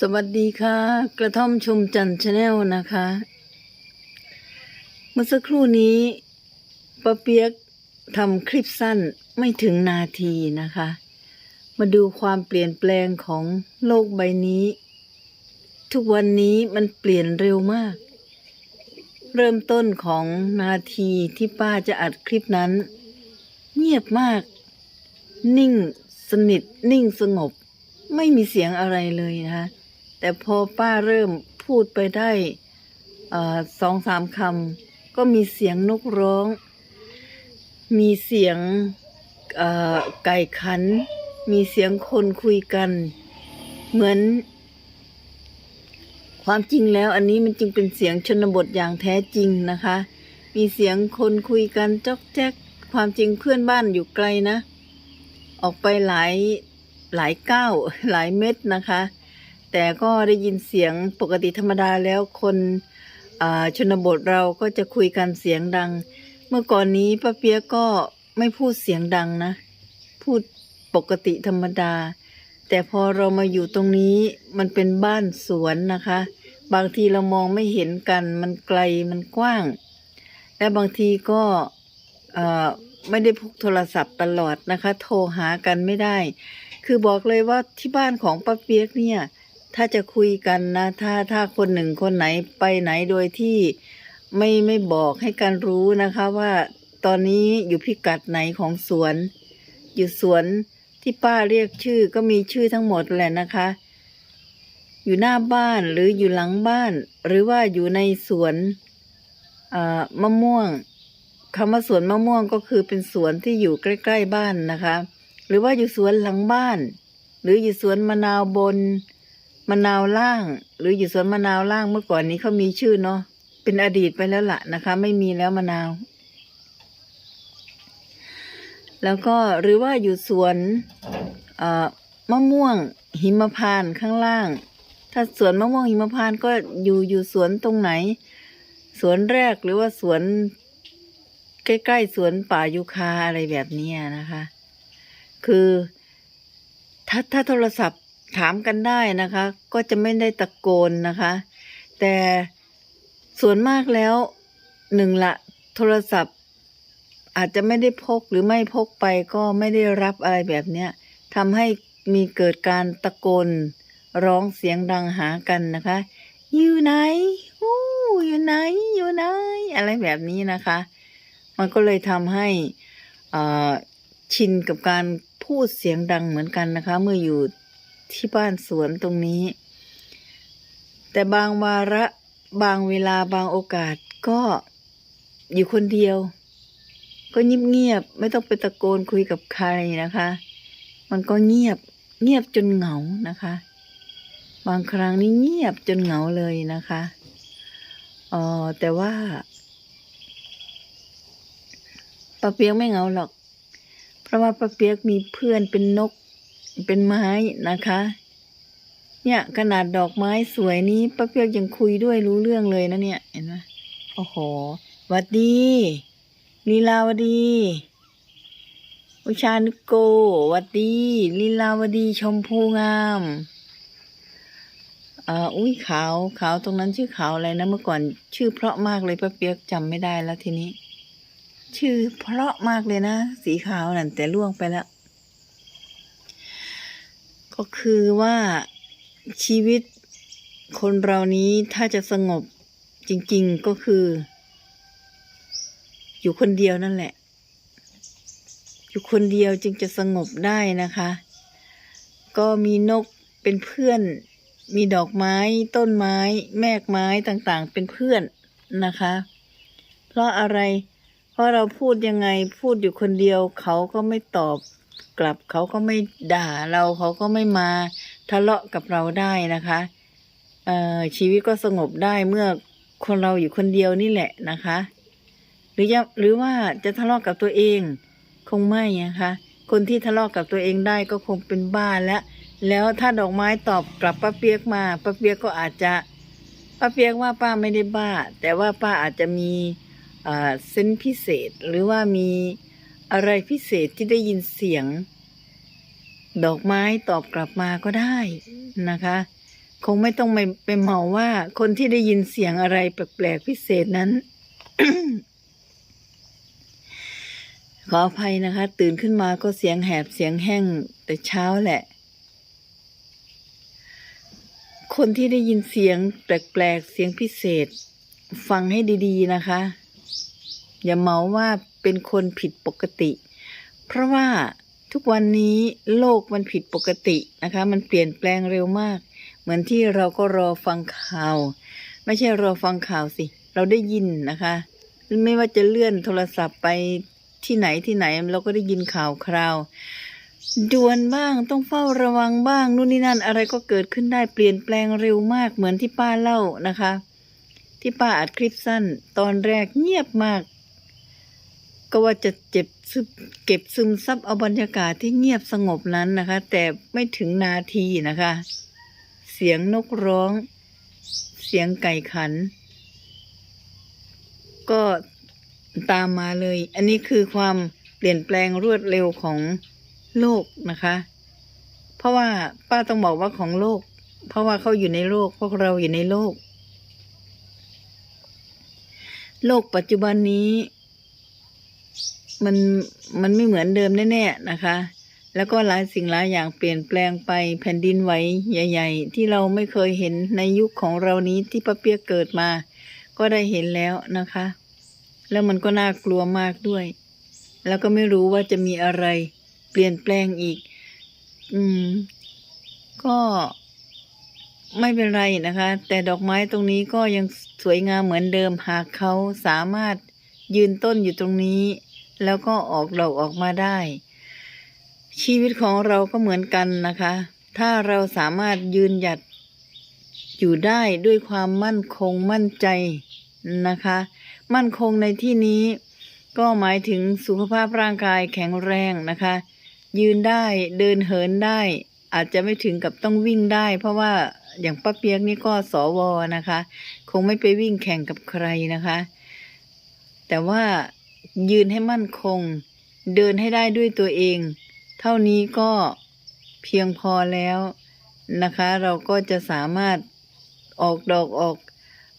สวัสดีค่ะ กระท่อมชมจันทร์ชาแนลนะคะ เมื่อสักครู่นี้ป้าเปียกทำคลิปสั้นไม่ถึงนาทีนะคะ มาดูความเปลี่ยนแปลงของโลกใบนี้ ทุกวันนี้มันเปลี่ยนเร็วมาก เริ่มต้นของนาทีที่ป้าจะอัดคลิปนั้น เงียบมาก นิ่ง สนิท นิ่งสงบไม่มีเสียงอะไรเลยนะคะ แต่พอป้าเริ่มพูดไปได้สองสามคำก็มีเสียงนกร้อง มีเสียงไก่ขัน มีเสียงคนคุยกัน เหมือน ความจริงแล้วอันนี้มันจึงเป็นเสียงชนบทอย่างแท้จริงนะคะ มีเสียงคนคุยกันจอกแจ๊กความจริงเพื่อนบ้านอยู่ไกลนะ ออกไปหลายหลายก้าวหลายเม็ดนะคะ แต่ก็ได้ยินเสียงปกติธรรมดาแล้วคนชนบทเราก็จะคุยกันเสียงดัง เมื่อก่อนนี้ป้าเปียกก็ไม่พูดเสียงดังนะ พูดปกติธรรมดา แต่พอเรามาอยู่ตรงนี้มันเป็นบ้านสวนนะคะ บางทีเรามองไม่เห็นกัน มันไกลมันกว้าง และบางทีก็ไม่ได้พกโทรศัพท์ตลอดนะคะ โทรหากันไม่ได้ คือบอกเลยว่าที่บ้านของป้าเปียกเนี่ย ถ้าจะคุยกันนะ ถ้าถ้าคนหนึ่งคนไหนไปไหนโดยที่ไม่ไม่บอกให้กันรู้นะคะว่าตอนนี้อยู่พิกัดไหนของสวน อยู่สวนที่ป้าเรียกชื่อก็มีชื่อทั้งหมดแหละนะคะ อยู่หน้าบ้านหรืออยู่หลังบ้าน หรือว่าอยู่ในสวนมะม่วงคำว่าสวนมะม่วงก็คือเป็นสวนที่อยู่ใกล้ ๆบ้านนะคะ หรือว่าอยู่สวนหลังบ้าน หรืออยู่สวนมะนาวบน มะนาวล่าง หรืออยู่สวนมะนาวล่างเมื่อก่อนนี้เขามีชื่อเนาะเป็นอดีตไปแล้วล่ะนะคะ ไม่มีแล้วมะนาว แล้วก็หรือว่าอยู่สวนเอ่อมะม่วงหิมพานต์ข้างล่าง ถ้าสวนมะม่วงหิมพานต์ก็อยู่อยู่สวนตรงไหน สวนแรกหรือว่าสวนใกล้ๆสวนป่ายูคาอะไรแบบนี้นะคะ คือถ้าถ้าโทรศัพท์ ถามกันได้นะคะ ก็จะไม่ได้ตะโกนนะคะ แต่ส่วนมากแล้วหนึ่งละโทรศัพท์ อาจจะไม่ได้พกหรือไม่พกไปก็ไม่ได้รับอะไรแบบเนี้ยทำให้มีเกิดการตะโกนร้องเสียงดังหากันนะคะ อยู่ไหนอู้อยู่ไหน อยู่ไหน อะไรแบบนี้นะคะ มันก็เลยทำให้ชินกับการพูดเสียงดังเหมือนกันนะคะ เมื่ออยู่ ที่บ้านสวนตรงนี้ แต่บางวาระบางเวลาบางโอกาสก็อยู่คนเดียว ก็เงียบๆไม่ต้องไปตะโกนคุยกับใครนะคะ มันก็เงียบเงียบจนเหงานะคะ บางครั้งนี่เงียบจนเหงาเลยนะคะเออแต่ว่าป้าเปียกไม่เหงาหรอก เพราะว่าป้าเปียกมีเพื่อนเป็นนก เป็นไม้นะคะ เนี่ยขนาดดอกไม้สวยนี้ป้าเปียกยังคุยด้วยรู้เรื่องเลยนะเนี่ย เห็นไหมโอ้โหวัดดีลีลาวดีอุชานุโกวัดดีลีลาวดีชมพูงามอ่าอุ้ยขาวขาวตรงนั้นชื่อขาวอะไรนะเมื่อก่อน ชื่อเพราะมากเลยป้าเปียกจำไม่ได้แล้วทีนี้ ชื่อเพราะมากเลยนะ สีขาวนั่นแต่ล่วงไปแล้ว ก็คือว่าชีวิตคนเรานี้ถ้าจะสงบจริง ๆก็คือ อยู่คนเดียวนั่นแหละ อยู่คนเดียวจึงจะสงบได้นะคะ ก็มีนกเป็นเพื่อน มีดอกไม้ต้นไม้ แมกไม้ต่างๆ เป็นเพื่อนนะคะ เพราะอะไร เพราะเราพูดยังไงพูดอยู่คนเดียวเขาก็ไม่ตอบ กลับเขาก็ไม่ด่าเราเขาก็ไม่มาทะเลาะกับเราได้นะคะเอ่อชีวิตก็สงบได้เมื่อคนเราอยู่คนเดียวนี่แหละนะคะ หรือจะหรือว่าจะทะเลาะกับตัวเอง คงไม่นะคะคนที่ทะเลาะกับตัวเองได้ก็คงเป็นบ้าแล้ว แล้วถ้าดอกไม้ตอบกลับป้าเปียกมาป้าเปียกก็อาจจะป้าเปียกว่าป้าไม่ได้บ้า แต่ว่าป้าอาจจะมีเส้นพิเศษหรือว่ามี อะไรพิเศษที่ได้ยินเสียง ดอกไม้ตอบกลับมาก็ได้นะคะ คงไม่ต้องไปไปเมาว่า คนที่ได้ยินเสียงอะไรแปลกๆพิเศษนั้น ขออภัยนะคะ ตื่นขึ้นมาก็เสียงแหบเสียงแห้งแต่เช้าแหละ คนที่ได้ยินเสียงแปลกๆเสียงพิเศษ ฟังให้ดี ๆ นะคะ อย่าเมาว่าเป็นคนผิดปกติ เพราะว่าทุกวันนี้โลกมันผิดปกตินะคะ มันเปลี่ยนแปลงเร็วมาก เหมือนที่เราก็รอฟังข่าว ไม่ใช่รอฟังข่าวสิ เราได้ยินนะคะ ไม่ว่าจะเลื่อนโทรศัพท์ไปที่ไหนที่ไหนเราก็ได้ยินข่าวคราวด่วนบ้างต้องเฝ้าระวังบ้างนู่นนี่นั่นอะไรก็เกิดขึ้นได้เปลี่ยนแปลงเร็วมากเหมือนที่ป้าเล่านะคะ ที่ป้าอัดคลิปสั้น ตอนแรกเงียบมาก ก็ว่าจะเจ็บซึมเก็บซึมซับเอาบรรยากาศที่เงียบสงบนั้นนะคะ แต่ไม่ถึงนาทีนะคะ เสียงนกร้อง เสียงไก่ขัน ก็ตามมาเลย อันนี้คือความเปลี่ยนแปลงรวดเร็วของโลกนะคะ เพราะว่าป้าต้องบอกว่าของโลก เพราะว่าเขาอยู่ในโลกพวกเราอยู่ในโลก โลกปัจจุบันนี้ มันมันไม่เหมือนเดิมแน่ๆนะคะ แล้วก็หลายสิ่งหลายอย่างเปลี่ยนแปลงไปแผ่นดินไหวใหญ่ ๆ ที่เราไม่เคยเห็นในยุคของเรานี้ที่ป้าเปียกเกิดมา ก็ได้เห็นแล้วนะคะ แล้วมันก็น่ากลัวมากด้วย แล้วก็ไม่รู้ว่าจะมีอะไร เปลี่ยนแปลงอีก อืม ก็ไม่เป็นไรนะคะ แต่ดอกไม้ตรงนี้ก็ยังสวยงามเหมือนเดิมหากเขาสามารถยืนต้นอยู่ตรงนี้ แล้วก็ออกดอกออกมาได้ ชีวิตของเราก็เหมือนกันนะคะ ถ้าเราสามารถยืนหยัดอยู่ได้ด้วยความมั่นคงมั่นใจนะคะ มั่นคงในที่นี้ ก็หมายถึงสุขภาพร่างกายแข็งแรงนะคะ ยืนได้เดินเหินได้ อาจจะไม่ถึงกับต้องวิ่งได้ เพราะว่าอย่างป้าเปียกนี่ก็สวนะคะ คงไม่ไปวิ่งแข่งกับใครนะคะ แต่ว่า ยืนให้มั่นคง เดินให้ได้ด้วยตัวเอง เท่านี้ก็เพียงพอแล้วนะคะ เราก็จะสามารถออกดอกออก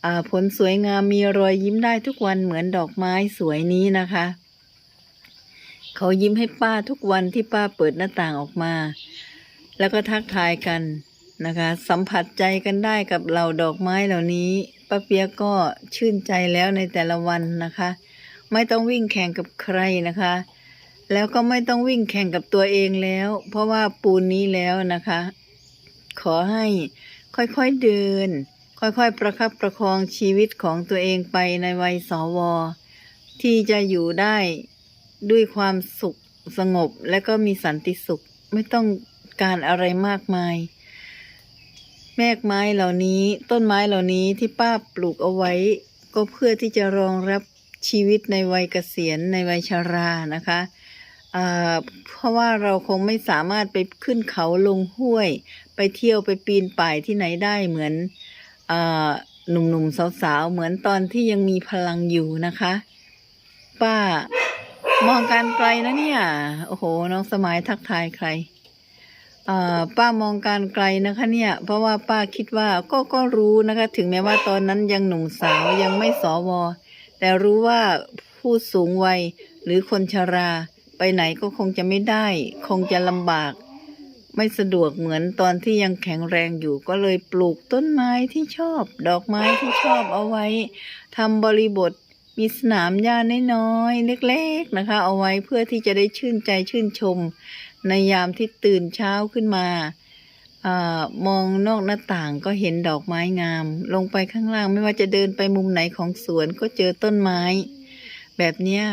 อผลสวยงามมีรอยยิ้มได้ทุกวันเหมือนดอกไม้สวยนี้นะคะ เขายิ้มให้ป้าทุกวันที่ป้าเปิดหน้าต่างออกมา แล้วก็ทักทายกันนะคะ สัมผัสใจกันได้กับเหล่าดอกไม้เหล่านี้ป้าเปียกก็ชื่นใจแล้วในแต่ละวันนะคะ ไม่ต้องวิ่งแข่งกับใครนะคะ แล้วก็ไม่ต้องวิ่งแข่งกับตัวเองแล้ว เพราะว่าปูนนี้แล้วนะคะ ขอให้ค่อยๆเดิน ค่อยๆประคับประคองชีวิตของตัวเองไปในวัยสว ที่จะอยู่ได้ด้วยความสุขสงบและก็มีสันติสุขไม่ต้องการอะไรมากมาย แมกไม้เหล่านี้ต้นไม้เหล่านี้ที่ป้าปลูกเอาไว้ ก็เพื่อที่จะรองรับ ชีวิตในวัยเกษียณในวัยชารานะคะเพราะว่าเราคงไม่สามารถไปขึ้นเขาลงห้วย ไปเที่ยวไปปีนป่ายที่ไหนได้เหมือนอหนุ่มๆสาวๆเหมือนตอนที่ยังมีพลังอยู่นะคะ ป้ามองการไกลนะเนี่ยโอ้โห น้องสมัยทักทายใครป้ามองการไกลนะคะเนี่ย เพราะว่าป้าคิดว่าก็ก็รู้นะคะ ถึงแม้ว่าตอนนั้นยังหนุ่มสาวยังไม่สว แต่รู้ว่าผู้สูงวัยหรือคนชราไปไหนก็คงจะไม่ได้ คงจะลำบาก ไม่สะดวกเหมือนตอนที่ยังแข็งแรงอยู่ก็เลยปลูกต้นไม้ที่ชอบ ดอกไม้ที่ชอบเอาไว้ทำบริบทมีสนามหญ้าน้อยๆเล็กๆนะคะ เอาไว้เพื่อที่จะได้ชื่นใจชื่นชม ในยามที่ตื่นเช้าขึ้นมา มองนอกหน้าต่างก็เห็นดอกไม้งาม ลงไปข้างล่างไม่ว่าจะเดินไปมุมไหนของสวนก็เจอต้นไม้ แบบเนี้ย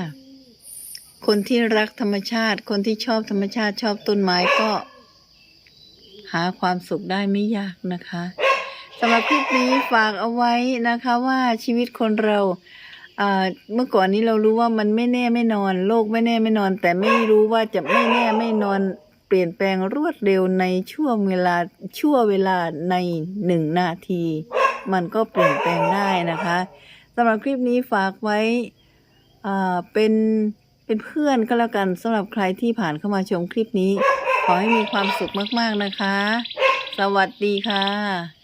คนที่รักธรรมชาติ คนที่ชอบธรรมชาติชอบต้นไม้ก็ หาความสุขได้ไม่ยากนะคะสำหรับคลิปนี้ฝากเอาไว้นะคะ ว่าชีวิตคนเราอ่าเมื่อก่อนนี้เรารู้ว่ามันไม่แน่ไม่นอน โลกไม่แน่ไม่นอน แต่ไม่รู้ว่าจะไม่แน่ไม่นอน เปลี่ยนแปลงรวดเร็วในช่วงเวลาชั่วเวลาในหนึ่งนาที มันก็เปลี่ยนแปลงได้นะคะสำหรับคลิปนี้ฝากไว้อ่าเป็นเป็นเพื่อนก็แล้วกันสำหรับใครที่ผ่านเข้ามาชมคลิปนี้ ขอให้มีความสุขมาก ๆ นะคะ สวัสดีค่ะ